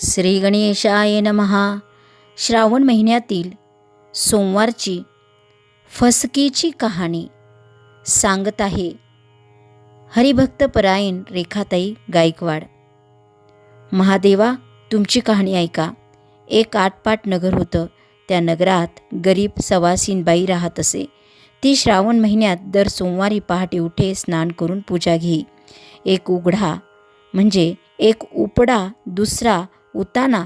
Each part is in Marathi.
श्री गणेशाय नमहा श्रावण महिन्यातील सोमवारची फसकीची कहाणी सांगत आहे हरिभक्त परायण रेखाताई गायकवाड. महादेवा तुमची कहाणी ऐका. एक आटपाट नगर होतं. त्या नगरात गरीब सवासीनबाई राहत असे. ती श्रावण महिन्यात दर सोमवारी पहाटे उठे स्नान करून पूजा घेई. एक उघडा म्हणजे एक उपडा दुसरा उताना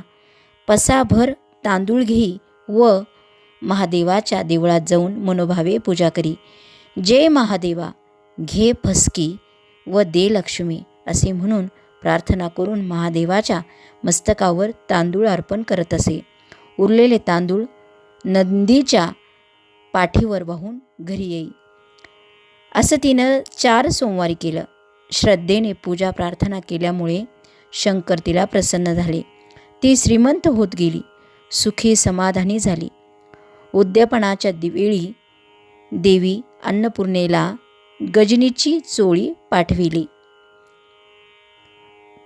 पसाभर तांदूळ घेई व महादेवाच्या देवळात जाऊन मनोभावे पूजा करी. जय महादेवा घे फसकी व दे लक्ष्मी असे म्हणून प्रार्थना करून महादेवाच्या मस्तकावर तांदूळ अर्पण करत असे. उरलेले तांदूळ नंदीच्या पाठीवर वाहून घरी येई. असं तिनं चार सोमवारी केलं. श्रद्धेने पूजा प्रार्थना केल्यामुळे शंकर तिला प्रसन्न झाले. ती श्रीमंत होत गेली. सुखी समाधानी झाली. उद्यापनाच्या वेळी देवी अन्नपूर्णेला गजनीची चोळी पाठविली.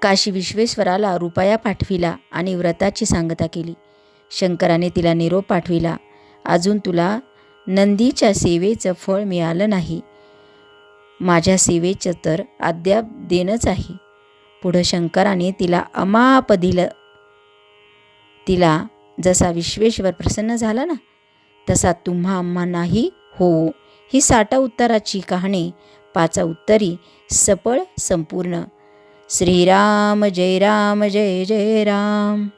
काशी विश्वेश्वराला रुपया पाठविला आणि व्रताची सांगता केली. शंकराने तिला निरोप पाठविला अजून तुला नंदीच्या सेवेचं फळ मिळालं नाही. माझ्या सेवेचं तर अद्याप देणंच आहे पुढं शंकराने तिला अमाप दिलं. तिला जसा विश्वेश्वर प्रसन्न झाला ना तसा तुम्हा आम्हांनाही हो. ही साठा उत्तराची कहाणी पाचा उत्तरी सपळ संपूर्ण. श्रीराम जय राम जय जय राम.